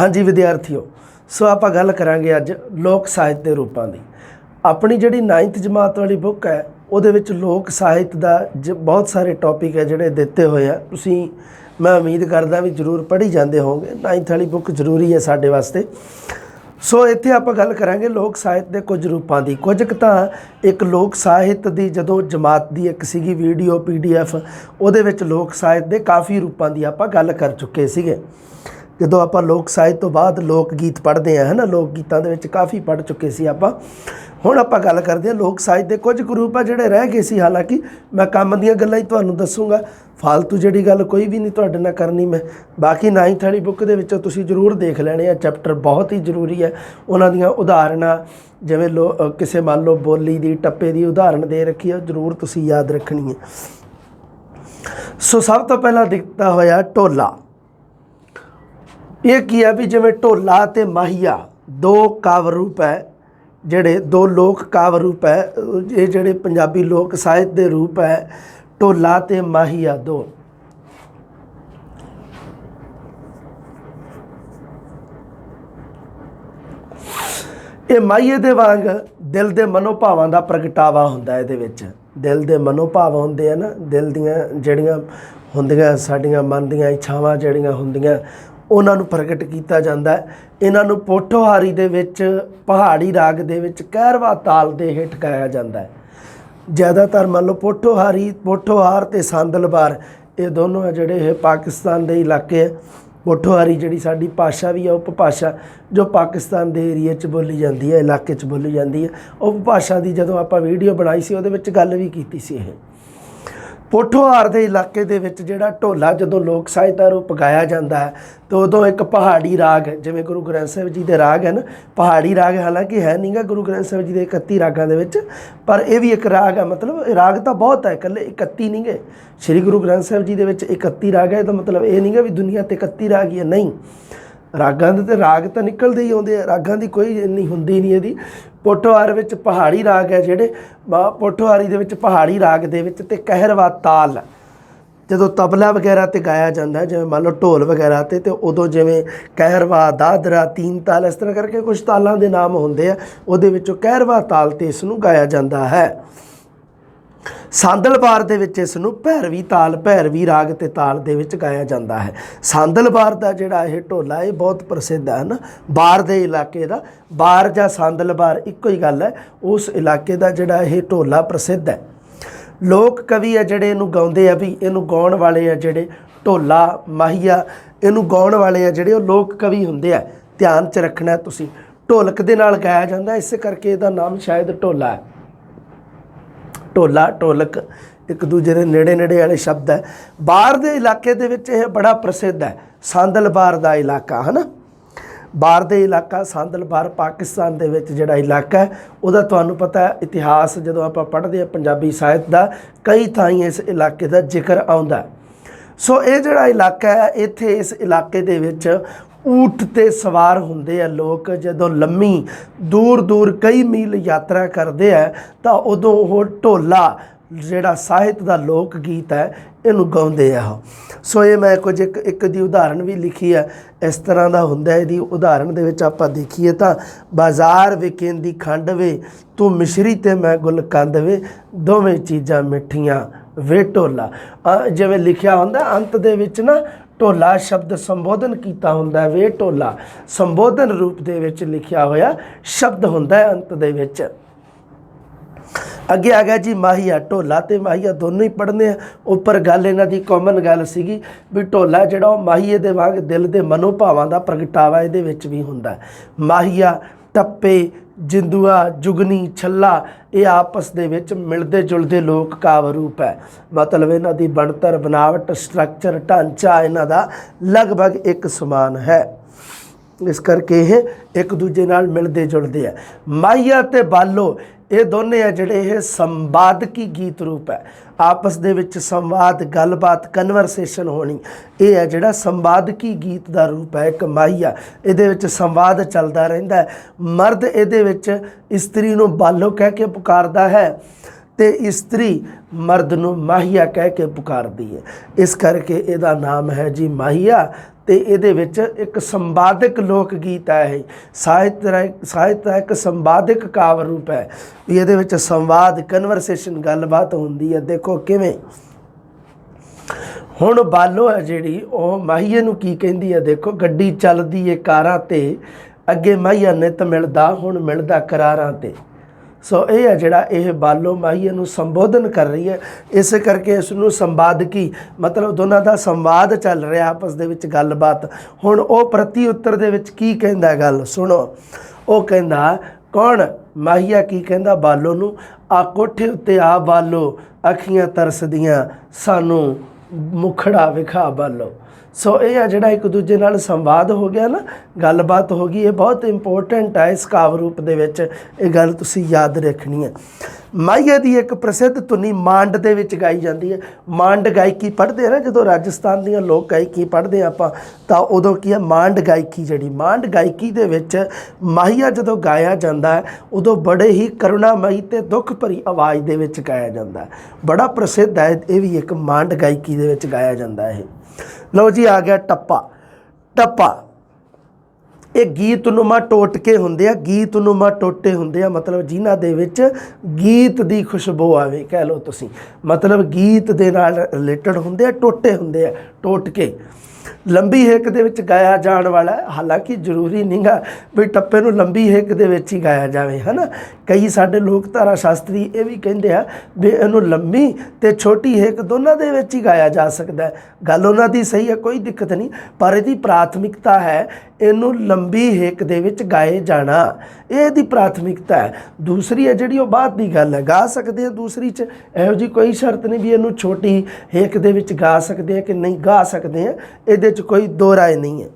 ਹਾਂਜੀ ਵਿਦਿਆਰਥੀਓ, ਸੋ ਆਪਾਂ ਗੱਲ ਕਰਾਂਗੇ ਅੱਜ ਲੋਕ ਸਾਹਿਤ ਦੇ ਰੂਪਾਂ ਦੀ। ਆਪਣੀ ਜਿਹੜੀ 9th ਜਮਾਤ ਵਾਲੀ ਬੁੱਕ ਹੈ, ਉਹਦੇ ਵਿੱਚ ਲੋਕ ਸਾਹਿਤ ਦਾ ਜ- ਬਹੁਤ ਸਾਰੇ ਟੌਪਿਕ ਹੈ ਜਿਹੜੇ ਦਿੱਤੇ ਹੋਏ ਆ। ਤੁਸੀਂ, ਮੈਂ ਉਮੀਦ ਕਰਦਾ ਵੀ ਜ਼ਰੂਰ ਪੜ੍ਹੀ ਜਾਂਦੇ ਹੋਵੋਗੇ। 9th ਵਾਲੀ ਬੁੱਕ ਜ਼ਰੂਰੀ ਹੈ ਸਾਡੇ ਵਾਸਤੇ। ਸੋ ਇੱਥੇ ਆਪਾਂ ਗੱਲ ਕਰਾਂਗੇ ਲੋਕ ਸਾਹਿਤ ਦੇ ਕੁਝ ਰੂਪਾਂ ਦੀ। ਕੁਝ ਕੁ ਤਾਂ ਇੱਕ ਲੋਕ ਸਾਹਿਤ ਦੀ ਜਦੋਂ ਜਮਾਤ ਦੀ ਇੱਕ ਸੀਗੀ ਵੀਡੀਓ ਪੀਡੀਐਫ ਉਹਦੇ ਵਿੱਚ ਲੋਕ ਸਾਹਿਤ ਦੇ ਕਾਫੀ ਰੂਪਾਂ ਦੀ ਆਪਾਂ ਗੱਲ ਕਰ ਚੁੱਕੇ ਸੀਗੇ। ਜਦੋਂ ਆਪਾਂ ਲੋਕ ਸਾਹਿਤ ਤੋਂ ਬਾਅਦ ਲੋਕ ਗੀਤ ਪੜ੍ਹਦੇ ਆ ਹਨਾ, ਲੋਕ ਗੀਤਾਂ ਦੇ ਵਿੱਚ ਕਾਫੀ ਪੜ੍ਹ ਚੁੱਕੇ ਸੀ ਆਪਾਂ। ਹੁਣ ਆਪਾਂ ਗੱਲ ਕਰਦੇ ਹਾਂ ਲੋਕ ਸਾਹਿਤ ਦੇ ਕੁਝ ਗਰੁੱਪ ਆ ਜਿਹੜੇ ਰਹਿ ਗਏ ਸੀ, ਹਾਲਾਂਕਿ ਮੈਂ ਕੰਮ ਦੀਆਂ ਗੱਲਾਂ ਹੀ ਤੁਹਾਨੂੰ ਦੱਸੂਗਾ। ਫालतू ਜਿਹੜੀ ਗੱਲ ਕੋਈ ਵੀ ਨਹੀਂ ਤੁਹਾਡੇ ਨਾਲ ਕਰਨੀ ਮੈਂ। ਬਾਕੀ 9th ਵਾਲੀ ਬੁੱਕ ਦੇ ਵਿੱਚੋਂ ਤੁਸੀਂ ਜ਼ਰੂਰ ਦੇਖ ਲੈਣੇ ਆ ਚੈਪਟਰ ਬਹੁਤ ਹੀ ਜ਼ਰੂਰੀ ਹੈ ਉਹਨਾਂ ਦੀਆਂ ਉਦਾਹਰਨਾਂ, ਜਿਵੇਂ ਲੋ ਕਿਸੇ ਮੰਨ ਲਓ ਬੋਲੀ ਦੀ, ਟੱਪੇ ਦੀ ਉਦਾਹਰਣ ਦੇ ਰੱਖੀ ਆ, ਜ਼ਰੂਰ ਤੁਸੀਂ ਯਾਦ ਰੱਖਣੀ ਹੈ ਸੋ ਸਭ ਤੋਂ ਪਹਿਲਾਂ ਦਿੱਤਾ ਹੋਇਆ ਢੋਲਾ ਇਹ ਕੀ ਹੈ ਵੀ ਜਿਵੇਂ ਢੋਲਾ ਤੇ ਮਾਹੀਆ, ਦੋ ਕਾਵਿ ਰੂਪ ਹੈ, ਜਿਹੜੇ ਦੋ ਲੋਕ ਕਾਵਿ ਰੂਪ ਹੈ, ਇਹ ਜਿਹੜੇ ਪੰਜਾਬੀ ਲੋਕ ਸਾਹਿਤ ਦੇ ਰੂਪ ਹੈ, ਢੋਲਾ ਤੇ ਮਾਹੀਆ ਦੋ। ਇਹ ਮਾਹੀਏ ਦੇ ਵਾਂਗ ਦਿਲ ਦੇ ਮਨੋਭਾਵਾਂ ਦਾ ਪ੍ਰਗਟਾਵਾ ਹੁੰਦਾ ਇਹਦੇ ਵਿੱਚ। ਦਿਲ ਦੇ ਮਨੋਭਾਵ ਹੁੰਦੇ ਆ ਨਾ, ਦਿਲ ਦੀਆਂ ਜਿਹੜੀਆਂ ਹੁੰਦੀਆਂ, ਸਾਡੀਆਂ ਮਨ ਦੀਆਂ ਇੱਛਾਵਾਂ ਜਿਹੜੀਆਂ ਹੁੰਦੀਆਂ ਉਹਨਾਂ ਨੂੰ ਪ੍ਰਗਟ ਕੀਤਾ ਜਾਂਦਾ ਹੈ। ਇਹਨਾਂ ਨੂੰ ਪੋਠੋਹਾਰੀ ਦੇ ਵਿੱਚ, ਪਹਾੜੀ ਰਾਗ ਦੇ ਵਿੱਚ ਕਹਿਰਵਾ ਤਾਲ ਦੇ ਹੇਠ ਗਾਇਆ ਜਾਂਦਾ ਹੈ। ਜ਼ਿਆਦਾਤਰ ਮੰਨ ਲਓ ਪੋਠੋਹਾਰੀ, ਪੋਠੋਹਾਰ ਤੇ ਸੰਦਲਬਾਰ, ਇਹ ਦੋਨੋਂ ਹੈ ਜਿਹੜੇ ਇਹ ਪਾਕਿਸਤਾਨ ਦੇ ਇਲਾਕੇ ਹੈ ਪੋਠੋਹਾਰੀ ਜਿਹੜੀ ਸਾਡੀ ਭਾਸ਼ਾ ਵੀ ਹੈ ਉਪਭਾਸ਼ਾ, ਜੋ ਪਾਕਿਸਤਾਨ ਦੇ ਏਰੀਏ 'ਚ ਬੋਲੀ ਜਾਂਦੀ ਹੈ ਇਲਾਕੇ 'ਚ ਬੋਲੀ ਜਾਂਦੀ ਹੈ ਉਪਭਾਸ਼ਾ ਦੀ ਜਦੋਂ ਆਪਾਂ ਵੀਡੀਓ ਬਣਾਈ ਸੀ, ਉਹਦੇ ਵਿੱਚ ਗੱਲ ਵੀ ਕੀਤੀ ਸੀ ਇਹ। ਪੋਠੋਹਾਰ ਦੇ ਇਲਾਕੇ ਦੇ ਵਿੱਚ ਜਿਹੜਾ ਢੋਲਾ ਜਦੋਂ ਲੋਕ ਸਾਹਿਤ ਰੂਪ ਗਾਇਆ ਜਾਂਦਾ ਹੈ, ਤਾਂ ਉਦੋਂ ਇੱਕ ਪਹਾੜੀ ਰਾਗ ਹੈ, ਜਿਵੇਂ ਗੁਰੂ ਗ੍ਰੰਥ ਸਾਹਿਬ ਜੀ ਦੇ ਰਾਗ ਹਨ ਪਹਾੜੀ ਰਾਗ ਹਾਲਾਂਕਿ ਹੈ ਨਹੀਂਗਾ ਗੁਰੂ ਗ੍ਰੰਥ ਸਾਹਿਬ ਜੀ ਦੇ 31 ਰਾਗਾਂ ਦੇ ਵਿੱਚ, ਪਰ ਇਹ ਵੀ ਇੱਕ ਰਾਗ ਹੈ, ਮਤਲਬ ਇਹ ਰਾਗ ਤਾਂ ਬਹੁਤ ਹੈ, ਇਕੱਲੇ 31 ਨਹੀਂਗੇ ਸ੍ਰੀ ਗੁਰੂ ਗ੍ਰੰਥ ਸਾਹਿਬ ਜੀ ਦੇ ਵਿੱਚ 31 ਰਾਗ ਹੈ ਤਾਂ ਮਤਲਬ ਇਹ ਨਹੀਂਗਾ ਵੀ ਦੁਨੀਆ ਤੇ 31 ਰਾਗ ਹੀ ਹੈ। ਨਹੀਂ ਰਾਗਾਂ ਦੇ ਤੇ ਰਾਗ ਤਾਂ ਨਿਕਲਦੇ ਹੀ ਆਉਂਦੇ ਆ, ਰਾਗਾਂ ਦੀ ਕੋਈ ਇੰਨੀ ਹੁੰਦੀ ਨਹੀਂ ਇਹਦੀ। ਪੋਠੋਹਾਰ ਵਿੱਚ ਪਹਾੜੀ ਰਾਗ ਹੈ ਜਿਹੜੇ ਮਾ- ਦੇ ਵਿੱਚ ਪਹਾੜੀ ਰਾਗ ਦੇ ਵਿੱਚ ਤੇ ਕਹਿਰਵਾ ਤਾਲ। ਜਦੋਂ ਤਬਲਾ ਵਗੈਰਾ ਤੇ ਗਾਇਆ ਜਾਂਦਾ, ਜਿਵੇਂ ਮੰਨ ਲਓ ਢੋਲ ਵਗੈਰਾ ਤੇ ਤੇ ਉਦੋਂ ਜਿਵੇਂ ਕਹਿਰਵਾ, ਦਾਦਰਾ, ਤੀਨ ਤਾਲ, ਇਸ ਤਰ੍ਹਾਂ ਕਰਕੇ ਕੁਝ ਤਾਲਾਂ ਦੇ ਨਾਮ ਹੁੰਦੇ ਆ। ਉਹਦੇ ਵਿੱਚੋਂ ਕਹਿਰਵਾ ਤਾਲ ਤੇ ਇਸ ਨੂੰ ਗਾਇਆ ਜਾਂਦਾ ਹੈ। ਸਾਂਦਲਬਾਰ ਦੇ ਵਿੱਚ ਇਸ ਨੂੰ ਭੈਰਵੀ ਤਾਲ, ਭੈਰਵੀ ਰਾਗ ਤੇ ਤਾਲ ਦੇ ਵਿੱਚ ਗਾਇਆ ਜਾਂਦਾ ਹੈ। ਸਾਂਦਲਬਾਰ ਦਾ ਜਿਹੜਾ ਇਹ ਢੋਲਾ, ਇਹ ਬਹੁਤ ਪ੍ਰਸਿੱਧ ਹੈ ਨਾ, ਬਾਰ ਦੇ ਇਲਾਕੇ ਦਾ। ਬਾਰ ਜਾਂ ਸਾਂਦਲਵਾਰ ਇੱਕੋ ਹੀ ਗੱਲ ਹੈ, ਉਸ ਇਲਾਕੇ ਦਾ ਜਿਹੜਾ ਇਹ ਢੋਲਾ ਪ੍ਰਸਿੱਧ ਹੈ। ਲੋਕ ਕਵੀ ਆ ਜਿਹੜੇ ਇਹਨੂੰ ਗਾਉਂਦੇ ਆ ਵੀ, ਇਹਨੂੰ ਗਾਉਣ ਵਾਲੇ ਆ ਜਿਹੜੇ ਢੋਲਾ ਮਾਹੀਆ, ਇਹਨੂੰ ਗਾਉਣ ਵਾਲੇ ਆ ਜਿਹੜੇ ਉਹ ਲੋਕ ਕਵੀ ਹੁੰਦੇ ਆ। ਧਿਆਨ 'ਚ ਰੱਖਣਾ ਤੁਸੀਂ, ਢੋਲਕ ਦੇ ਨਾਲ ਗਾਇਆ ਜਾਂਦਾ, ਇਸੇ ਕਰਕੇ ਇਹਦਾ ਨਾਮ ਸ਼ਾਇਦ ਢੋਲਾ ਹੈ। ਢੋਲਾ, ਢੋਲਕ ਇੱਕ ਦੂਜੇ ਦੇ ਨੇੜੇ ਨੇੜੇ ਵਾਲੇ ਸ਼ਬਦ ਹੈ। ਬਾਹਰ ਦੇ ਇਲਾਕੇ ਦੇ ਵਿੱਚ ਇਹ ਬੜਾ ਪ੍ਰਸਿੱਧ ਹੈ, ਸੰਦਲਬਾਰ ਦਾ ਇਲਾਕਾ, ਹਨਾ? ਬਾਹਰ ਦੇ ਇਲਾਕਾ, ਸਾਂਦਲਬਾਰ, ਪਾਕਿਸਤਾਨ ਦੇ ਵਿੱਚ ਜਿਹੜਾ ਇਲਾਕਾ ਹੈ, ਉਹਦਾ ਤੁਹਾਨੂੰ ਪਤਾ ਹੈ, ਇਤਿਹਾਸ ਜਦੋਂ ਆਪਾਂ ਪੜ੍ਹਦੇ ਹਾਂ ਪੰਜਾਬੀ ਸਾਹਿਤ ਦਾ, ਕਈ ਥਾਈਂ ਇਸ ਇਲਾਕੇ ਦਾ ਜ਼ਿਕਰ ਆਉਂਦਾ ਸੋ ਇਹ ਜਿਹੜਾ ਇਲਾਕਾ ਹੈ, ਇੱਥੇ ਇਸ ਇਲਾਕੇ ਦੇ ਵਿੱਚ ਊਠ ਤੇ ਸਵਾਰ ਹੁੰਦੇ ਆ ਲੋਕ। ਜਦੋਂ ਲੰਮੀ ਦੂਰ ਦੂਰ ਕਈ ਮੀਲ ਯਾਤਰਾ ਕਰਦੇ ਆ, ਤਾਂ ਉਦੋਂ ਉਹ ਢੋਲਾ, ਜਿਹੜਾ ਸਾਹਿਤ ਦਾ ਲੋਕ ਗੀਤ ਹੈ, ਇਹਨੂੰ ਗਾਉਂਦੇ ਆ। ਉਹ। ਸੋ ਇਹ ਮੈਂ ਕੁਝ ਇੱਕ ਇੱਕ ਦੀ ਉਦਾਹਰਣ ਵੀ ਲਿਖੀ ਹੈ ਇਸ ਤਰ੍ਹਾਂ ਦਾ ਹੁੰਦਾ ਇਹਦੀ ਉਦਾਹਰਣ ਦੇ ਵਿੱਚ ਆਪਾਂ ਦੇਖੀਏ ਤਾਂ, ਬਾਜ਼ਾਰ ਵਿਕੇਂਦੀ ਖੰਡ ਵੇ, ਤੂੰ ਮਿਸ਼ਰੀ ਤੇ ਮੈਂ ਗੁਲਕੰਦ ਵੇ, ਦੋਵੇਂ ਚੀਜ਼ਾਂ ਮਿੱਠੀਆਂ ਵੇ ਢੋਲਾ। ਜਿਵੇਂ ਲਿਖਿਆ ਹੁੰਦਾ, ਅੰਤ ਦੇ ਵਿੱਚ ਨਾ ਢੋਲਾ ਸ਼ਬਦ ਸੰਬੋਧਨ ਕੀਤਾ ਹੁੰਦਾ ਹੈ। ਵੇ ਢੋਲਾ, ਸੰਬੋਧਨ ਰੂਪ ਦੇ ਵਿੱਚ ਲਿਖਿਆ ਹੋਇਆ ਸ਼ਬਦ ਹੁੰਦਾ ਹੈ ਅੰਤ ਦੇ ਵਿੱਚ। ਅੱਗੇ ਆ ਗਿਆ ਜੀ, ਮਾਹੀਆ ਢੋਲਾ ਤੇ ਮਾਹੀਆ ਦੋਨੋਂ ਹੀ ਪੜ੍ਹਨੇ ਆ। ਉੱਪਰ ਗੱਲ ਇਹਨਾਂ ਦੀ ਕਾਮਨ ਗੱਲ ਸੀਗੀ ਵੀ ਢੋਲਾ ਜਿਹੜਾ ਉਹ ਮਾਹੀਏ ਦੇ ਵਾਂਗ ਦਿਲ ਦੇ ਮਨੋਭਾਵਾਂ ਦਾ ਪ੍ਰਗਟਾਵਾ ਇਹਦੇ ਵਿੱਚ ਵੀ ਹੁੰਦਾ ਮਾਹੀਆ ਟੱਪੇ, ਜਿੰਦੂਆ, ਜੁਗਨੀ, ਛੱਲਾ, ਇਹ ਆਪਸ ਦੇ ਵਿੱਚ ਮਿਲਦੇ ਜੁਲਦੇ ਲੋਕ ਕਾਵ ਰੂਪ ਹੈ। ਮਤਲਬ ਇਹਨਾਂ ਦੀ ਬਣਤਰ, ਬਣਾਵਟ ਸਟਰਕਚਰ ਢਾਂਚਾ ਇਹਨਾਂ ਦਾ ਲਗਭਗ ਇੱਕ ਸਮਾਨ ਹੈ। ਇਸ ਕਰਕੇ ਇਹ ਇੱਕ ਦੂਜੇ ਨਾਲ ਮਿਲਦੇ ਜੁਲਦੇ ਆ। ਮਾਹੀਆ ਤੇ ਬਾਲੋ, ਇਹ ਦੋਨੇ ਆ ਜਿਹੜੇ ਇਹ ਸੰਵਾਦਕੀ ਗੀਤ ਰੂਪ ਹੈ। ਆਪਸ ਦੇ ਵਿੱਚ ਸੰਵਾਦ, ਗੱਲਬਾਤ ਕਨਵਰਸੇਸ਼ਨ ਹੋਣੀ, ਇਹ ਹੈ ਜਿਹੜਾ ਸੰਵਾਦਕੀ ਗੀਤ ਦਾ ਰੂਪ ਹੈ, ਇੱਕ ਮਾਹੀਆ ਇਹਦੇ ਵਿੱਚ ਸੰਵਾਦ ਚੱਲਦਾ ਰਹਿੰਦਾ ਹੈ। ਮਰਦ ਇਹਦੇ ਵਿੱਚ ਇਸਤਰੀ ਨੂੰ ਬਾਲੋ ਕਹਿ ਕੇ ਪੁਕਾਰਦਾ ਹੈ ਤੇ ਇਸਤਰੀ ਮਰਦ ਨੂੰ ਮਾਹੀਆ ਕਹਿ ਕੇ ਪੁਕਾਰਦੀ ਹੈ। ਇਸ ਕਰਕੇ ਇਹਦਾ ਨਾਮ ਹੈ ਜੀ ਮਾਹੀਆ ਤੇ ਇਹਦੇ ਵਿੱਚ ਇੱਕ ਸੰਵਾਦਕ ਲੋਕ ਗੀਤ ਹੈ ਇਹ। ਸਾਹਿਤ ਸਾਹਿਤ ਦਾ ਇੱਕ ਸੰਵਾਦਿਕ ਕਾਵ ਰੂਪ ਹੈ। ਵੀ ਇਹਦੇ ਵਿੱਚ ਸੰਵਾਦ ਕਨਵਰਸੇਸ਼ਨ ਗੱਲਬਾਤ ਹੁੰਦੀ ਹੈ। ਦੇਖੋ ਕਿਵੇਂ। ਹੁਣ ਬਾਲੋ ਹੈ ਜਿਹੜੀ, ਉਹ ਮਾਹੀਏ ਨੂੰ ਕੀ ਕਹਿੰਦੀ ਹੈ? ਦੇਖੋ, ਗੱਡੀ ਚੱਲਦੀ ਏ ਕਾਰਾਂ ਤੇ, ਅੱਗੇ ਮਾਹੀਆ ਨਿਤ ਮਿਲਦਾ, ਹੁਣ ਮਿਲਦਾ ਕਰਾਰਾਂ ਤੇ। ਸੋ ਇਹ ਹੈ ਜਿਹੜਾ ਇਹ ਬਾਲੋ ਮਾਹੀਏ ਨੂੰ ਸੰਬੋਧਨ ਕਰ ਰਹੀ ਹੈ। ਇਸੇ ਕਰਕੇ ਇਸ ਨੂੰ ਸੰਵਾਦਕੀ ਮਤਲਬ ਦੋਨਾਂ ਦਾ ਸੰਵਾਦ ਚੱਲ ਰਿਹਾ ਆਪਸ ਦੇ ਵਿੱਚ ਗੱਲਬਾਤ। ਹੁਣ ਉਹ ਪ੍ਰਤੀ ਉੱਤਰ ਦੇ ਵਿੱਚ ਕੀ ਕਹਿੰਦਾ ਗੱਲ? ਸੁਣੋ। ਉਹ ਕਹਿੰਦਾ, ਕੌਣ? ਮਾਹੀਆ ਕੀ ਕਹਿੰਦਾ ਬਾਲੋ ਨੂੰ? ਆ ਕੋਠੇ ਉੱਤੇ ਆ ਬਾਲੋ। ਅੱਖੀਆਂ ਤਰਸਦੀਆਂ। ਸਾਨੂੰ ਮੁਖੜਾ ਵਿਖਾ ਬਾਲੋ। ਸੋ ਇਹ ਆ ਜਿਹੜਾ ਇੱਕ ਦੂਜੇ ਨਾਲ ਸੰਵਾਦ ਹੋ ਗਿਆ ਨਾ, ਗੱਲਬਾਤ ਹੋ ਗਈ, ਇਹ ਬਹੁਤ ਇੰਪੋਰਟੈਂਟ ਹੈ ਇਸ ਕਾਵ ਰੂਪ ਦੇ ਵਿੱਚ, ਇਹ ਗੱਲ ਤੁਸੀਂ ਯਾਦ ਰੱਖਣੀ ਹੈ। ਮਾਈਆ ਦੀ ਇੱਕ ਪ੍ਰਸਿੱਧ ਧੁਨੀ ਮਾਂਡ ਦੇ ਵਿੱਚ ਗਾਈ ਜਾਂਦੀ ਹੈ। ਮਾਂਡ ਗਾਇਕੀ ਪੜ੍ਹਦੇ ਆ ਨਾ, ਜਦੋਂ ਰਾਜਸਥਾਨ ਦੀਆਂ ਲੋਕ ਗਾਇਕੀ ਪੜ੍ਹਦੇ ਆ ਆਪਾਂ, ਤਾਂ ਉਦੋਂ ਕੀ ਹੈ ਮਾਂਡ ਗਾਇਕੀ ਜਿਹੜੀ, ਮਾਂਡ ਗਾਇਕੀ ਦੇ ਵਿੱਚ ਮਾਹੀਆ ਜਦੋਂ ਗਾਇਆ ਜਾਂਦਾ ਹੈ, ਉਦੋਂ ਬੜੇ ਹੀ ਕਰੁਣਾਮਈ ਤੇ ਦੁੱਖ ਭਰੀ ਆਵਾਜ਼ ਦੇ ਵਿੱਚ ਗਾਇਆ ਜਾਂਦਾ ਹੈ। ਬੜਾ ਪ੍ਰਸਿੱਧ ਹੈ, ਇਹ ਵੀ ਇੱਕ ਮਾਂਡ ਗਾਇਕੀ ਦੇ ਵਿੱਚ ਗਾਇਆ ਜਾਂਦਾ ਹੈ। ਲਓ ਜੀ ਆ ਗਿਆ ਟੱਪਾ। ਟੱਪਾ। ਇਹ ਗੀਤ ਨੂਮਾ ਟੋਟਕੇ ਹੁੰਦੇ ਆ, ਗੀਤ ਨੂਮਾ ਟੋਟੇ ਹੁੰਦੇ ਆ, ਮਤਲਬ ਜਿਨ੍ਹਾਂ ਦੇ ਵਿੱਚ ਗੀਤ ਦੀ ਖੁਸ਼ਬੂ ਆਵੇ, ਕਹਿ ਲਓ ਤੁਸੀਂ। ਮਤਲਬ ਗੀਤ ਦੇ ਨਾਲ ਰਿਲੇਟਡ ਹੁੰਦੇ ਆ, ਟੋਟੇ ਹੁੰਦੇ ਆ, ਟੋਟਕੇ। ਲੰਬੀ ਹੇਕ ਦੇ ਵਿੱਚ ਗਾਇਆ ਜਾਣ ਵਾਲਾ ਹਾਲਾਂਕਿ ਜ਼ਰੂਰੀ ਨਹੀਂਗਾ ਵੀ ਟੱਪੇ ਨੂੰ ਲੰਬੀ ਹੇਕ ਦੇ ਵਿੱਚ ਹੀ ਗਾਇਆ ਜਾਵੇ, ਹਨਾ? ਕਈ ਸਾਡੇ ਲੋਕ ਧਾਰਾ ਸ਼ਾਸਤਰੀ ਇਹ ਵੀ ਕਹਿੰਦੇ ਆ ਵੀ ਇਹਨੂੰ ਲੰਬੀ ਤੇ ਛੋਟੀ ਹੇਕ ਦੋਨਾਂ ਦੇ ਵਿੱਚ ਹੀ ਗਾਇਆ ਜਾ ਸਕਦਾ ਗੱਲ ਉਹਨਾਂ ਦੀ ਸਹੀ ਹੈ, ਕੋਈ ਦਿੱਕਤ ਨਹੀਂ, ਪਰ ਇਹਦੀ ਪ੍ਰਾਥਮਿਕਤਾ ਹੈ ਇਹਨੂੰ ਲੰਬੀ ਹੇਕ ਦੇ ਵਿੱਚ ਗਾਏ ਜਾਣਾ। ਇਹ ਇਹਦੀ ਪ੍ਰਾਥਮਿਕਤਾ ਹੈ। ਦੂਸਰੀ ਹੈ ਜਿਹੜੀ ਉਹ ਬਾਅਦ ਦੀ ਗੱਲ ਹੈ, ਗਾ ਸਕਦੇ ਆ ਦੂਸਰੀ ਚ। ਇਹੋ ਜੀ ਕੋਈ ਸ਼ਰਤ ਨਹੀਂ ਵੀ ਇਹਨੂੰ ਛੋਟੀ ਹੇਕ ਦੇ ਵਿੱਚ ਗਾ ਸਕਦੇ ਆ ਕਿ ਨਹੀਂ ਗਾ ਸਕਦੇ ਆ ਇਹਦੇ ਚ ਕੋਈ ਦੋ ਰਾਏ ਨਹੀਂ ਹੈ।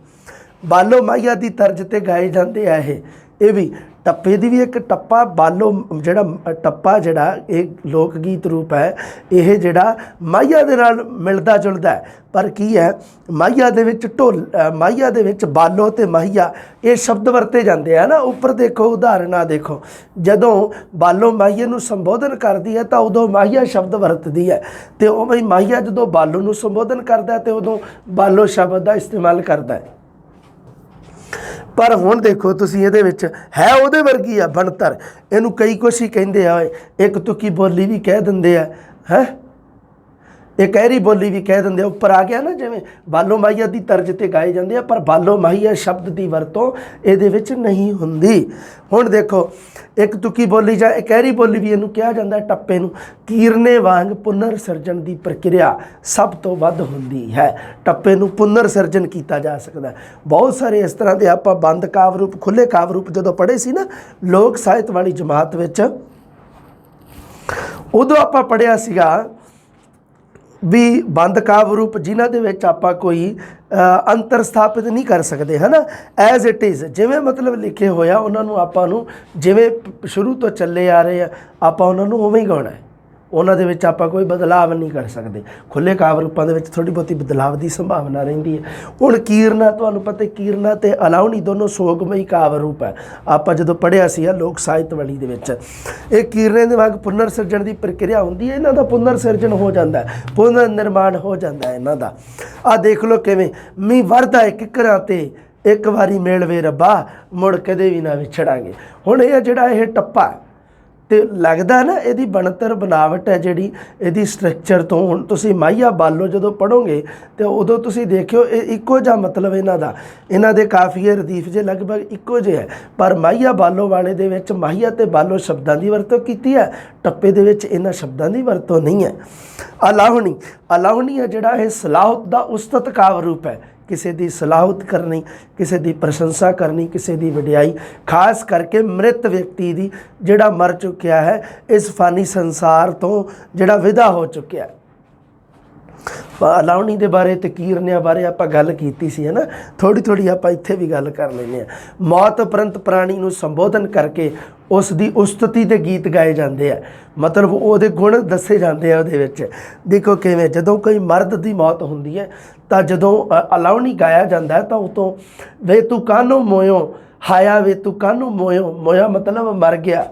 ਬਾਲੋ ਮਾਈਆ ਦੀ ਤਰਜ਼ ਤੇ ਗਾਏ ਜਾਂਦੇ ਆ ਇਹ। ਇਹ ਵੀ ਟੱਪੇ ਦੀ ਵੀ ਇੱਕ ਟੱਪਾ ਬਾਲੋ ਜਿਹੜਾ ਟੱਪਾ ਜਿਹੜਾ ਇਹ ਲੋਕ ਗੀਤ ਰੂਪ ਹੈ ਇਹ ਜਿਹੜਾ ਮਾਈਆ ਦੇ ਨਾਲ ਮਿਲਦਾ ਜੁਲਦਾ ਹੈ। ਪਰ ਕੀ ਹੈ ਮਾਈਆ ਦੇ ਵਿੱਚ ਢੋਲ ਅ, ਦੇ ਵਿੱਚ ਬਾਲੋ ਤੇ ਮਾਹੀਆ ਇਹ ਸ਼ਬਦ ਵਰਤੇ ਜਾਂਦੇ ਆ ਨਾ ਉੱਪਰ ਦੇਖੋ ਉਦਾਹਰਨਾਂ ਦੇਖੋ। ਜਦੋਂ ਬਾਲੋ ਮਾਹੀਏ ਨੂੰ ਸੰਬੋਧਨ ਕਰਦੀ ਹੈ ਤਾਂ ਉਦੋਂ ਮਾਹੀਆ ਸ਼ਬਦ ਵਰਤਦੀ ਹੈ। ਤੇ ਉਹ ਹੀ ਮਾਹੀਆ ਜਦੋਂ ਬਾਲੋ ਨੂੰ ਸੰਬੋਧਨ ਕਰਦਾ ਹੈ ਤੇ ਉਦੋਂ ਬਾਲੋ ਸ਼ਬਦ ਦਾ ਇਸਤੇਮਾਲ ਕਰਦਾ ਹੈ। ਪਰ ਹੁਣ ਦੇਖੋ ਤੁਸੀਂ ਇਹਦੇ ਵਿੱਚ ਹੈ ਉਹਦੇ ਵਰਗੀ ਆ ਬਣਤਰ। ਇਹਨੂੰ ਕਈ ਕੁਛ ਹੀ ਕਹਿੰਦੇ ਆ ਇੱਕ ਤੁਕੀ ਬੋਲੀ ਵੀ ਕਹਿ ਦਿੰਦੇ ਆ, ਹੈ? ਇਹ ਕਹਿਰੀ ਬੋਲੀ ਵੀ ਕਹਿ ਦਿੰਦੇ ਉੱਪਰ ਆ ਗਿਆ ਨਾ ਜਿਵੇਂ ਬਾਲੋ ਮਾਹੀਆ ਦੀ ਤਰਜ਼ ਤੇ ਗਾਏ ਜਾਂਦੇ ਆ, ਪਰ ਬਾਲੋ ਮਾਹੀਆ ਸ਼ਬਦ ਦੀ ਵਰਤੋਂ ਇਹਦੇ ਵਿੱਚ ਨਹੀਂ ਹੁੰਦੀ। ਹੁਣ ਦੇਖੋ, ਇੱਕ ਤੁਕੀ ਬੋਲੀ ਜਾਂ ਇਹ ਕਹਿਰੀ ਬੋਲੀ ਵੀ ਇਹਨੂੰ ਕਿਹਾ ਜਾਂਦਾ ਟੱਪੇ ਨੂੰ। ਕੀਰਨੇ ਵਾਂਗ ਪੁਨਰ ਸਿਰਜਣ ਦੀ ਪ੍ਰਕਿਰਿਆ ਸਭ ਤੋਂ ਵੱਧ ਹੁੰਦੀ ਹੈ। ਟੱਪੇ ਨੂੰ ਪੁਨਰ ਸਿਰਜਣ ਕੀਤਾ ਜਾ ਸਕਦਾ ਬਹੁਤ ਸਾਰੇ ਇਸ ਤਰ੍ਹਾਂ ਦੇ ਆਪਾਂ ਬੰਦ ਕਾਵ ਰੂਪ ਖੁੱਲੇ ਕਾਵ ਰੂਪ ਜਦੋਂ ਪੜ੍ਹੇ ਸੀ ਨਾ, ਲੋਕ ਸਾਹਿਤ ਵਾਲੀ ਜਮਾਤ ਵਿੱਚ, ਉਦੋਂ ਆਪਾਂ ਪੜ੍ਹਿਆ ਸੀਗਾ ਵੀ ਬੰਦ ਕਾਵ ਰੂਪ ਜਿਨ੍ਹਾਂ ਦੇ ਵਿੱਚ ਆਪਾਂ ਕੋਈ ਅੰਤਰ ਸਥਾਪਿਤ ਨਹੀਂ ਕਰ ਸਕਦੇ, ਹਨਾ? ਐਜ਼ ਇਟ ਇਜ਼ ਜਿਵੇਂ ਮਤਲਬ ਲਿਖੇ ਹੋਇਆ ਉਹਨਾਂ ਨੂੰ ਆਪਾਂ ਨੂੰ, ਜਿਵੇਂ ਸ਼ੁਰੂ ਤੋਂ ਚੱਲੇ ਆ ਰਹੇ ਆ, ਆਪਾਂ ਉਹਨਾਂ ਨੂੰ ਉਵੇਂ ਹੀ ਗਾਉਣਾ ਹੈ। ਉਹਨਾਂ ਦੇ ਵਿੱਚ ਆਪਾਂ ਕੋਈ ਬਦਲਾਵ ਨਹੀਂ ਕਰ ਸਕਦੇ। ਖੁੱਲੇ ਕਾਵ ਰੂਪਾਂ ਦੇ ਵਿੱਚ ਥੋੜੀ ਬਹੁਤੀ ਬਦਲਾਵ ਦੀ ਸੰਭਾਵਨਾ ਰਹਿੰਦੀ ਹੈ। ਹੁਣ ਕੀਰਨਾ, ਤੁਹਾਨੂੰ ਪਤਾ ਹੈ, ਕੀਰਨਾ ਤੇ ਅਲਾਉਣੀ ਦੋਨੋਂ ਸੋਗਮਈ ਕਾਵ ਰੂਪ ਹੈ। ਆਪਾਂ ਜਦੋਂ ਪੜ੍ਹਿਆ ਸੀ ਆ ਲੋਕ ਸਾਹਿਤ ਵਾਲੀ ਦੇ ਵਿੱਚ, ਇਹ ਕੀਰਨੇ ਦੇ ਵਾਂਗ ਪੁਨਰ ਸਿਰਜਣ ਦੀ ਪ੍ਰਕਿਰਿਆ ਹੁੰਦੀ ਹੈ, ਇਹਨਾਂ ਦਾ ਪੁਨਰ ਸਿਰਜਣ ਹੋ ਜਾਂਦਾ ਹੈ, ਪੁਨਰ ਨਿਰਮਾਣ ਹੋ ਜਾਂਦਾ ਹੈ ਇਹਨਾਂ ਦਾ। ਆ ਦੇਖ ਲਓ ਕਿਵੇਂ ਮੀਂਹ ਵਰਦਾ ਹੈ ਕਿਕਰਾਂ ਤੇ, ਇੱਕ ਵਾਰੀ ਮੇਲਵੇ ਰੱਬਾ, ਮੁੜ ਕਦੇ ਵੀ ਨਾ ਵਿਛੜਾਂਗੇ। ਹੁਣ ਇਹ ਜਿਹੜਾ ਇਹ ਟੱਪਾ ਤੇ ਲੱਗਦਾ ਨਾ ਇਹਦੀ ਬਣਤਰ ਬਣਾਵਟ ਹੈ ਜਿਹੜੀ ਇਹਦੀ ਸਟਰਕਚਰ ਤੋਂ। ਹੁਣ ਤੁਸੀਂ ਮਾਹੀਆ ਬਾਲੋ ਜਦੋਂ ਪੜੋਗੇ ਤੇ ਉਦੋਂ ਤੁਸੀਂ ਦੇਖਿਓ, ਇਹ ਇੱਕੋ ਜਿਹਾ ਮਤਲਬ ਇਹਨਾਂ ਦਾ। ਇਹਨਾਂ ਦੇ ਕਾਫੀਏ ਰਦੀਫ ਜੇ ਲਗਭਗ ਇੱਕੋ ਜਿਹੇ ਹੈ। ਪਰ ਮਾਹੀਆ ਬਾਲੋ ਵਾਲੇ ਦੇ ਵਿੱਚ ਮਾਹੀਆ ਤੇ ਬਾਲੋ ਸ਼ਬਦਾਂ ਦੀ ਵਰਤੋਂ ਕੀਤੀ ਹੈ, ਟੱਪੇ ਦੇ ਵਿੱਚ ਇਹਨਾਂ ਸ਼ਬਦਾਂ ਦੀ ਵਰਤੋਂ ਨਹੀਂ ਹੈ। ਅਲਾਹੁਣੀ ਅਲਾਹੁਣੀ ਹੈ ਜਿਹੜਾ ਇਹ ਸਲਾਹਤ ਦਾ ਉਸਤਤ ਕਾਵ ਰੂਪ ਹੈ। ਕਿਸੇ ਦੀ ਸਲਾਹਤ ਕਰਨੀ, ਕਿਸੇ ਦੀ ਪ੍ਰਸ਼ੰਸਾ ਕਰਨੀ, ਕਿਸੇ ਦੀ ਵਡਿਆਈ, ਖਾਸ ਕਰਕੇ ਮ੍ਰਿਤ ਵਿਅਕਤੀ ਦੀ ਜਿਹੜਾ ਮਰ ਚੁੱਕਿਆ ਹੈ, ਇਸ ਫਾਨੀ ਸੰਸਾਰ ਤੋਂ ਜਿਹੜਾ ਵਿਦਾ ਹੋ ਚੁੱਕਿਆ ਹੈ। ਅਲਾਉਣੀ ਦੇ ਬਾਰੇ ਤੇ ਕੀਰਨਿਆਂ ਬਾਰੇ ਆਪਾਂ ਗੱਲ ਕੀਤੀ ਸੀ, ਹੈ ਨਾ? ਥੋੜੀ ਥੋੜੀ ਆਪਾਂ ਇੱਥੇ ਵੀ ਗੱਲ ਕਰ ਲੈਂਦੇ ਆ ਮੌਤ ਉਪਰੰਤ ਪ੍ਰਾਣੀ ਨੂੰ ਸੰਬੋਧਨ ਕਰਕੇ ਉਸ ਦੀ ਉਸਤਤੀ ਦੇ ਗੀਤ ਗਾਏ ਜਾਂਦੇ ਆ। ਮਤਲਬ ਉਹਦੇ ਗੁਣ ਦੱਸੇ ਜਾਂਦੇ ਆ ਉਹਦੇ ਵਿੱਚ। ਦੇਖੋ ਕਿਵੇਂ, ਜਦੋਂ ਕੋਈ ਮਰਦ ਦੀ ਮੌਤ ਹੁੰਦੀ ਹੈ, ਤਾਂ ਜਦੋਂ ਅ- ਅਲਾਉਣੀ ਗਾਇਆ ਜਾਂਦਾ ਤਾਂ ਉਤੋਂ ਵੇ ਤੂੰ ਕਾਨੂੰ ਮੋਇਓ? ਹਾਇਆ ਵੇ ਤੂੰ ਕਾਨੂੰ ਮੋਇਓ? ਮੋਇਆ ਮਤਲਬ ਮਰ ਗਿਆ।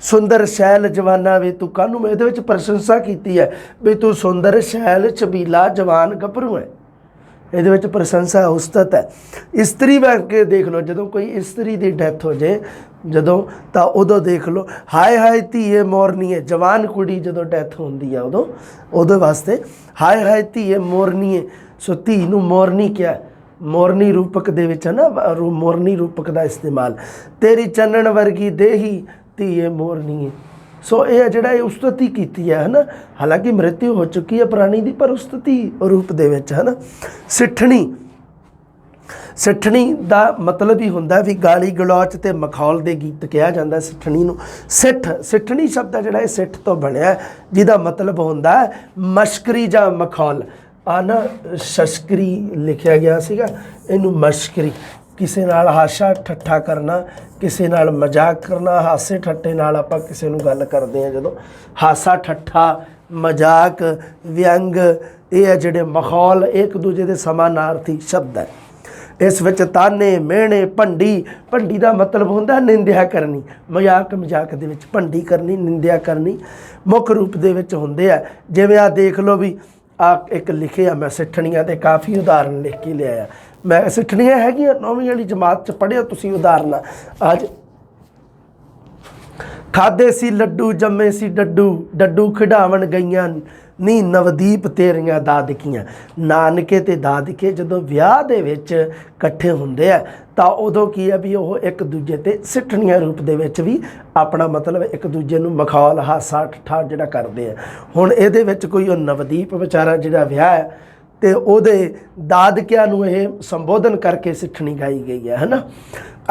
ਸੁੰਦਰ ਸ਼ੈਲ ਜਵਾਨਾ ਵੇ, ਤੂੰ ਕਾਹਨੂੰ ਮੈਂ ਇਹਦੇ ਵਿੱਚ ਪ੍ਰਸ਼ੰਸਾ ਕੀਤੀ ਹੈ ਵੀ ਤੂੰ ਸੁੰਦਰ ਸ਼ੈਲ ਛਬੀਲਾ ਜਵਾਨ ਗੱਭਰੂ ਹੈ। ਇਹਦੇ ਵਿੱਚ ਪ੍ਰਸ਼ੰਸਾ ਉਸਤਤ ਹੈ। ਇਸਤਰੀ ਬਣ ਕੇ ਦੇਖ ਲਓ, ਜਦੋਂ ਕੋਈ ਇਸਤਰੀ ਦੀ ਡੈਥ ਹੋ ਜੇ, ਜਦੋਂ ਤਾਂ ਉਦੋਂ ਦੇਖ ਲਓ, ਹਾਏ ਹਾਏ ਧੀਏ ਮੋਰਨੀਏ, ਜਵਾਨ ਕੁੜੀ ਜਦੋਂ ਡੈਥ ਹੁੰਦੀ ਹੈ ਉਦੋਂ, ਉਹਦੇ ਵਾਸਤੇ ਹਾਏ ਹਾਏ ਧੀਏ ਮੋਰਨੀਏ, ਸੋ ਧੀ ਨੂੰ ਮੋਰਨੀ ਕਿਹਾ, ਮੋਰਨੀ ਰੂਪਕ ਦੇ ਵਿੱਚ ਹੈ ਨਾ ਮੋਰਨੀ ਰੂਪਕ ਦਾ ਇਸਤੇਮਾਲ, ਤੇਰੀ ਚੰਨਣ ਵਰਗੀ ਦੇਹੀ ਧੀਏ ਮੋਰਨੀਏ ਸੋ ਇਹ ਜਿਹੜਾ ਇਹ ਉਸਤਤੀ ਕੀਤੀ ਹੈ, ਹਨਾ? ਹਾਲਾਂਕਿ ਮ੍ਰਿਤਿੂ ਹੋ ਚੁੱਕੀ ਹੈ ਪ੍ਰਾਣੀ ਦੀ, ਪਰ ਉਸਤਤੀ ਰੂਪ ਦੇ ਵਿੱਚ, ਹਨਾ? ਸਿੱਠਣੀ ਸਿੱਠਣੀ ਦਾ ਮਤਲਬ ਹੀ ਹੁੰਦਾ ਵੀ ਗਾਲੀ ਗਲੋਚ ਤੇ ਮਖੌਲ ਦੇ ਗੀਤ ਕਿਹਾ ਜਾਂਦਾ ਹੈ ਸਿੱਠਣੀ ਨੂੰ। ਸਿੱਠ, ਸਿੱਠਣੀ ਸ਼ਬਦ ਹੈ ਜਿਹੜਾ ਇਹ ਸਿੱਠ ਤੋਂ ਬਣਿਆ ਜਿਹਦਾ ਮਤਲਬ ਹੁੰਦਾ ਮਸ਼ਕਰੀ ਜਾਂ ਮਖੌਲ। ਆ ਨਾ ਸ਼ਸ਼ਕਰੀ ਲਿਖਿਆ ਗਿਆ ਸੀਗਾ, ਇਹਨੂੰ ਮਸ਼ਕਰੀ। ਕਿਸੇ ਨਾਲ ਹਾਸਾ ਠੱਠਾ ਕਰਨਾ, ਕਿਸੇ ਨਾਲ ਮਜ਼ਾਕ ਕਰਨਾ, ਹਾਸੇ ਠੱਟੇ ਨਾਲ ਆਪਾਂ ਕਿਸੇ ਨੂੰ ਗੱਲ ਕਰਦੇ ਆ ਜਦੋਂ। ਹਾਸਾ ਠੱਠਾ, ਮਜ਼ਾਕ, ਵਿਅੰਗ, ਇਹ ਹੈ ਜਿਹੜੇ ਮਖੌਲ ਇੱਕ ਦੂਜੇ ਦੇ ਸਮਾਨਾਰਥੀ ਸ਼ਬਦ ਹੈ। ਇਸ ਵਿੱਚ ਤਾਨੇ, ਮਿਹਣੇ, ਭੰਡੀ ਭੰਡੀ ਦਾ ਮਤਲਬ ਹੁੰਦਾ ਨਿੰਦਿਆ ਕਰਨੀ। ਮਜ਼ਾਕ ਮਜ਼ਾਕ ਦੇ ਵਿੱਚ ਭੰਡੀ ਕਰਨੀ, ਨਿੰਦਿਆ ਕਰਨੀ ਮੁੱਖ ਰੂਪ ਦੇ ਵਿੱਚ ਹੁੰਦੇ ਆ। ਜਿਵੇਂ ਆ ਦੇਖ ਲਓ ਵੀ ਆ ਇੱਕ ਲਿਖਿਆ ਮੈਂ ਸਿੱਠਣੀਆਂ ਤੇ ਕਾਫੀ ਉਦਾਹਰਨ ਲਿਖ ਕੇ ਲਿਆਇਆ। ਮੈਂ ਸਿੱਠਣੀਆਂ ਹੈਗੀਆਂ, ਨੌਵੀਂ ਵਾਲੀ ਜਮਾਤ ਚ ਪੜ੍ਹਿਓ, ਤੁਸੀਂ ਉਦਾਹਰਨਾਂ। ਅੱਜ ਖਾਦੇ ਸੀ ਲੱਡੂ, ਜੰਮੇ ਸੀ ਡੱਡੂ ਡੱਡੂ ਖਿਡਾਵਣ ਗਈਆਂ, ਨੀ ਨਵਦੀਪ ਤੇਰੀਆਂ ਦਾਦਕੀਆਂ। ਨਾਨਕੇ ਤੇ ਦਾਦਕੇ ਜਦੋਂ ਵਿਆਹ ਦੇ ਵਿੱਚ ਇਕੱਠੇ ਹੁੰਦੇ ਆ, ਤਾਂ ਉਦੋਂ ਕੀ ਹੈ ਵੀ ਉਹ ਇੱਕ ਦੂਜੇ ਤੇ ਸਿੱਠਣੀਆਂ ਰੂਪ ਦੇ ਵਿੱਚ ਵੀ ਆਪਣਾ ਮਤਲਬ ਇੱਕ ਦੂਜੇ ਨੂੰ ਮਖੌਲ, ਹਾਸਾ, ਠੱਠਾ ਜਿਹੜਾ ਕਰਦੇ ਆ। ਹੁਣ ਇਹਦੇ ਵਿੱਚ ਕੋਈ ਉਹ ਨਵਦੀਪ ਵਿਚਾਰਾ ਜਿਹੜਾ ਵਿਆਹ ਹੈ ਤੇ ਉਹਦੇ ਦਾਦਕਿਆਂ ਨੂੰ ਇਹ ਸੰਬੋਧਨ ਕਰਕੇ ਸਿੱਠਣੀ ਗਾਈ ਗਈ ਹੈ, ਹਨਾ?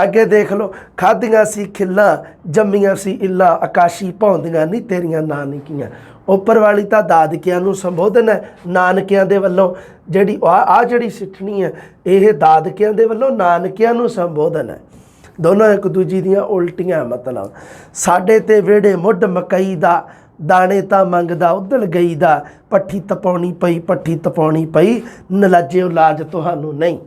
ਅੱਗੇ ਦੇਖ ਲਓ, ਖਾਧੀਆਂ ਸੀ ਖਿੱਲਾਂ, ਜੰਮੀਆਂ ਸੀ ਇੱਲਾ, ਆਕਾਸ਼ੀ ਭੌਂਦੀਆਂ ਨਹੀਂ ਤੇਰੀਆਂ ਨਾਨਕੀਆਂ। ਉੱਪਰ ਵਾਲੀ ਤਾਂ ਦਾਦਕਿਆਂ ਨੂੰ ਸੰਬੋਧਨ ਹੈ, ਨਾਨਕਿਆਂ ਦੇ ਵੱਲੋਂ। ਜਿਹੜੀ ਆ ਆਹ ਜਿਹੜੀ ਸਿੱਠਣੀ ਹੈ, ਇਹ ਦਾਦਕਿਆਂ ਦੇ ਵੱਲੋਂ ਨਾਨਕਿਆਂ ਨੂੰ ਸੰਬੋਧਨ ਹੈ। ਦੋਨੋਂ ਇੱਕ ਦੂਜੀ ਦੀਆਂ ਉਲਟੀਆਂ ਮਤਲਬ। ਸਾਡੇ ਤੇ ਵਿਹੜੇ ਮੁੱਢ ਮਕਈ ਦਾ ਦਾਣੇ ਤਾਂ ਮੰਗਦਾ ਉਧਲ ਗਈ ਦਾ, ਪੱਠੀ ਤਪਾਉਣੀ ਪਈ, ਪੱਠੀ ਤਪਾਉਣੀ ਪਈ, ਨਲਾਜੇ ਇਲਾਜ ਤੁਹਾਨੂੰ ਨਹੀਂ।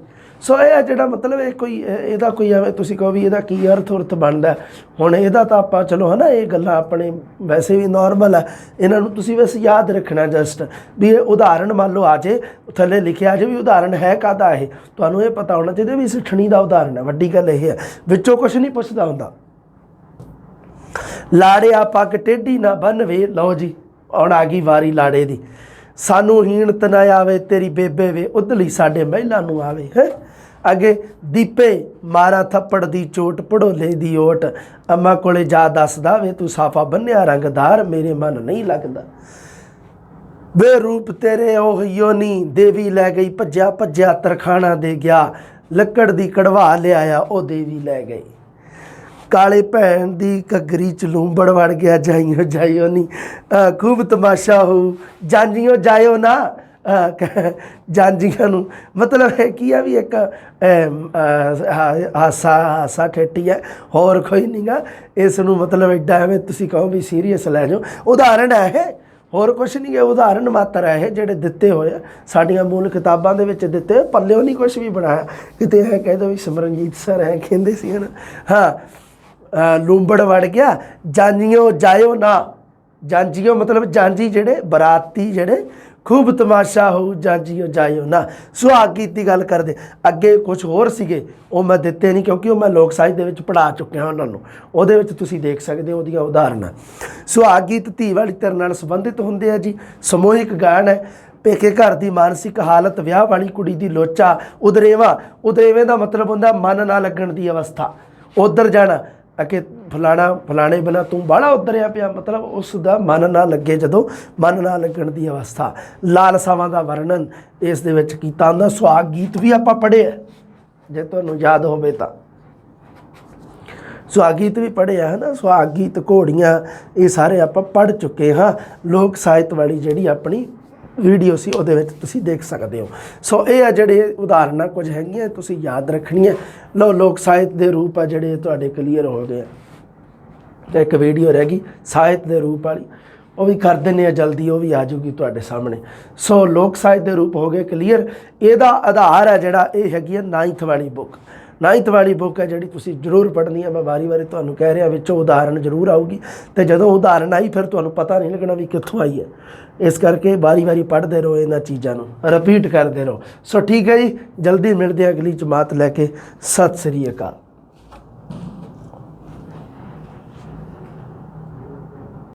ਸੋ ਇਹ ਆ ਜਿਹੜਾ ਮਤਲਬ ਇਹ ਕੋਈ ਇਹਦਾ ਕੋਈ ਐਵੇਂ ਤੁਸੀਂ ਕਹੋ ਵੀ ਇਹਦਾ ਕੀ ਅਰਥ ਉਰਥ ਬਣਦਾ ਹੁਣ ਇਹਦਾ ਤਾਂ ਆਪਾਂ ਚਲੋ ਹਨਾ, ਇਹ ਗੱਲਾਂ ਆਪਣੇ ਵੈਸੇ ਵੀ ਨਾਰਮਲ ਹੈ ਇਹਨਾਂ ਨੂੰ ਤੁਸੀਂ ਵੈਸੇ ਯਾਦ ਰੱਖਣਾ ਜਸਟ ਵੀ ਇਹ ਉਦਾਹਰਣ ਮੰਨ ਲਓ ਆ ਜੇ, ਥੱਲੇ ਲਿਖਿਆ ਜੇ ਵੀ ਉਦਾਹਰਣ ਹੈ ਕਾਦਾ ਇਹ? ਤੁਹਾਨੂੰ ਇਹ ਪਤਾ ਹੋਣਾ ਚਾਹੀਦਾ ਵੀ ਸਿੱਠਣੀ ਦਾ ਉਦਾਹਰਣ ਹੈ, ਵੱਡੀ ਗੱਲ ਇਹ ਹੈ। ਵਿੱਚੋਂ ਕੁਝ ਨਹੀਂ ਪੁੱਛਦਾ ਹੁੰਦਾ। ਲਾੜਿਆ ਪੱਗ ਟੇਢੀ ਨਾ ਬੰਨਵੇ ਲਓ ਜੀ, ਹੁਣ ਆ ਗਈ ਵਾਰੀ ਲਾੜੇ ਦੀ। ਸਾਨੂੰ ਹੀਣਤ ਨਾ ਆਵੇ, ਤੇਰੀ ਬੇਬੇ ਵੇ ਉਦਲੀ ਸਾਡੇ ਮਹਿਲਾ ਨੂੰ ਆਵੇ, ਹੈ? ਅੱਗੇ ਦੀਪੇ, ਮਾਰਾ ਥੱਪੜ ਦੀ ਚੋਟ ਪੜੋਲੇ ਦੀ ਓਟ। ਅੰਮਾ ਕੋਲੇ ਜਾ ਦੱਸਦਾ ਵੇ ਤੂੰ ਸਾਫਾ ਬੰਨਿਆ ਰੰਗਦਾਰ ਮੇਰੇ ਮਨ ਨਹੀਂ ਲੱਗਦਾ। ਵੇ ਰੂਪ ਤੇਰੇ ਉਹ ਯੋਨੀ ਦੇਵੀ ਲੈ ਗਈ ਭੱਜਿਆ ਭੱਜਿਆ ਤਰਖਾਣਾ ਦੇ ਗਿਆ। ਲੱਕੜ ਦੀ ਕੜਵਾ ਲਿਆਇਆ, ਉਹ ਦੇਵੀ ਲੈ ਗਈ। ਕਾਲੇ ਭੈਣ ਦੀ ਘੱਗਰੀ ਚ ਲੂੰਬੜ ਵੜ ਗਿਆ ਜਾਈਓ ਜਾਈਓ ਨਹੀਂ ਖੂਬ ਤਮਾਸ਼ਾ ਹੋ। ਜਾਂਜੀਓ ਜਾਇਓ ਨਾ। ਅਹ ਜਾਂਜੀਆਂ ਨੂੰ। ਮਤਲਬ ਹੈ ਕੀ ਆ ਵੀ ਇੱਕ ਅਮ, ਅਹ, ਹਾਸਾ ਹਾਸਾ ਠੇਟੀ ਹੈ ਹੋਰ ਕੋਈ ਨਹੀਂਗਾ ਇਸ ਨੂੰ ਮਤਲਬ ਐਡਾ ਐਵੇਂ ਤੁਸੀਂ ਕਹੋ ਵੀ ਸੀਰੀਅਸ ਲੈ ਜਾਓ। ਉਦਾਹਰਣ ਹੈ ਇਹ। ਹੋਰ ਕੁਝ ਨਹੀਂ ਹੈ ਉਦਾਹਰਣ ਮਾਤਰ ਹੈ ਇਹ ਜਿਹੜੇ ਦਿੱਤੇ ਹੋਏ ਆ। ਸਾਡੀਆਂ ਮੂਲ ਕਿਤਾਬਾਂ ਦੇ ਵਿੱਚ ਦਿੱਤੇ ਹੋਏ, ਪੱਲਿਓਂ ਨਹੀਂ ਕੁਝ ਵੀ ਬਣਾਇਆ। ਕਿਤੇ ਇਹ ਕਹਿ ਦੋ ਵੀ ਸਿਮਰਨਜੀਤ ਸਰ ਹੈ ਕਹਿੰਦੇ ਸੀ ਹਨ। ਹਾਂ। ਲੂੰਬੜ ਵੜ ਗਿਆ। ਜਾਂਜੀਓ ਜਾਇਓ ਨਾ। ਜਾਂਜੀਓ ਮਤਲਬ ਜਾਂਜੀ ਜਿਹੜੇ, ਬਰਾਤੀ ਜਿਹੜੇ, ਖੂਬ ਤਮਾਸ਼ਾ ਹੋ ਜਾਂਜੀਓ ਜਾਇਓ ਨਾ। ਸੁਹਾਗ ਗੀਤ ਦੀ ਗੱਲ ਕਰਦੇ। ਅੱਗੇ ਕੁਝ ਹੋਰ ਸੀਗੇ, ਉਹ ਮੈਂ ਦਿੱਤੇ ਨਹੀਂ ਕਿਉਂਕਿ ਉਹ ਮੈਂ ਲੋਕ ਸਾਹਿਤ ਦੇ ਵਿੱਚ ਪੜ੍ਹਾ ਚੁੱਕਿਆ ਉਹਨਾਂ ਨੂੰ। ਉਹਦੇ ਵਿੱਚ ਤੁਸੀਂ ਦੇਖ ਸਕਦੇ ਹੋ ਉਹਦੀਆਂ ਉਦਾਹਰਨਾਂ। ਸੁਹਾਗ ਗੀਤ ਧੀ ਵਾਲੀ ਤੇਰੇ ਨਾਲ ਸੰਬੰਧਿਤ ਹੁੰਦੇ ਆ ਜੀ। ਸਮੂਹਿਕ ਗਾਣ ਹੈ। ਪੇਕੇ ਘਰ ਦੀ ਮਾਨਸਿਕ ਹਾਲਤ, ਵਿਆਹ ਵਾਲੀ ਕੁੜੀ ਦੀ ਲੋਚਾ, ਉਦਰੇਵਾ। ਉਦਰੇਵੇ ਦਾ ਮਤਲਬ ਹੁੰਦਾ ਮਨ ਨਾ ਲੱਗਣ ਦੀ ਅਵਸਥਾ। ਉਧਰ ਜਾਣਾ। ਅਕੇ ਫਲਾਣਾ, ਫਲਾਣੇ ਬਿਨਾ ਤੂੰ ਬਾਹਲਾ ਉਧਰਿਆ ਪਿਆ। ਮਤਲਬ ਉਸ ਦਾ ਮਨ ਨਾ ਲੱਗੇ ਜਦੋਂ ਮਨ ਨਾ ਲੱਗਣ ਦੀ ਅਵਸਥਾ। ਲਾਲਸਾਵਾਂ ਦਾ ਵਰਣਨ ਇਸ ਦੇ ਵਿੱਚ ਕੀਤਾ ਹੁੰਦਾ। ਸੁਹਾਗ ਗੀਤ ਵੀ ਆਪਾਂ ਪੜ੍ਹੇ ਆ। ਜੇ ਤੁਹਾਨੂੰ ਯਾਦ ਹੋਵੇ ਤਾਂ। ਸੁਹਾਗ ਗੀਤ ਵੀ ਪੜ੍ਹਿਆ ਹੈ ਨਾ ਸੁਹਾਗ ਗੀਤ ਘੋੜੀਆਂ, ਇਹ ਸਾਰੇ ਆਪਾਂ ਪੜ੍ਹ ਚੁੱਕੇ ਹਾਂ। ਲੋਕ ਸਾਹਿਤ ਵਾਲੀ ਜਿਹੜੀ ਆਪਣੀ ਵੀਡੀਓ ਸੀ, ਉਹਦੇ ਵਿੱਚ ਤੁਸੀਂ ਦੇਖ ਸਕਦੇ ਹੋ। ਸੋ ਇਹ ਆ ਜਿਹੜੇ ਉਦਾਹਰਨਾਂ ਕੁਝ ਹੈਗੀਆਂ, ਤੁਸੀਂ ਯਾਦ ਰੱਖਣੀਆਂ। ਲੋ ਲੋਕ ਸਾਹਿਤ ਦੇ ਰੂਪ ਆ ਜਿਹੜੇ ਤੁਹਾਡੇ ਕਲੀਅਰ ਹੋ ਗਏ ਆ। ਤੇ ਇੱਕ ਵੀਡੀਓ ਰਹਿ ਗਈ, ਸਾਹਿਤ ਦੇ ਰੂਪ ਵਾਲੀ। ਉਹ ਵੀ ਕਰ ਦਿੰਦੇ ਆ, ਜਲਦੀ ਉਹ ਵੀ ਆ ਜੂਗੀ ਤੁਹਾਡੇ ਸਾਹਮਣੇ। ਸੋ ਲੋਕ ਸਾਹਿਤ ਦੇ ਰੂਪ ਹੋ ਗਏ ਕਲੀਅਰ ਇਹਦਾ ਆਧਾਰ ਹੈ ਜਿਹੜਾ, ਇਹ ਹੈਗੀ ਹੈ 9th ਵਾਲੀ ਬੁੱਕ 9th ਵਾਲੀ ਬੁੱਕ ਹੈ ਜਿਹੜੀ ਤੁਸੀਂ ਜ਼ਰੂਰ ਪੜ੍ਹਨੀ ਹੈ। ਮੈਂ ਵਾਰੀ-ਵਾਰੀ ਤੁਹਾਨੂੰ ਕਹਿ ਰਿਹਾ, ਵਿੱਚੋਂ ਉਦਾਹਰਣ ਜ਼ਰੂਰ ਆਊਗੀ। ਤੇ ਜਦੋਂ ਉਦਾਹਰਣ ਆਈ, ਫਿਰ ਤੁਹਾਨੂੰ ਪਤਾ ਨਹੀਂ ਲੱਗਣਾ ਵੀ ਕਿੱਥੋਂ ਆਈ ਹੈ। ਇਸ ਕਰਕੇ ਵਾਰੀ-ਵਾਰੀ ਪੜ੍ਹਦੇ ਰਹੋ ਇਹਨਾਂ ਚੀਜ਼ਾਂ ਨੂੰ ਰਿਪੀਟ ਕਰਦੇ ਰਹੋ। ਸੋ ਠੀਕ ਹੈ ਜੀ, ਜਲਦੀ ਮਿਲਦੇ ਹਾਂ ਅਗਲੀ ਜਮਾਤ ਲੈ ਕੇ। ਸਤਿ ਸ੍ਰੀ ਅਕਾਲ।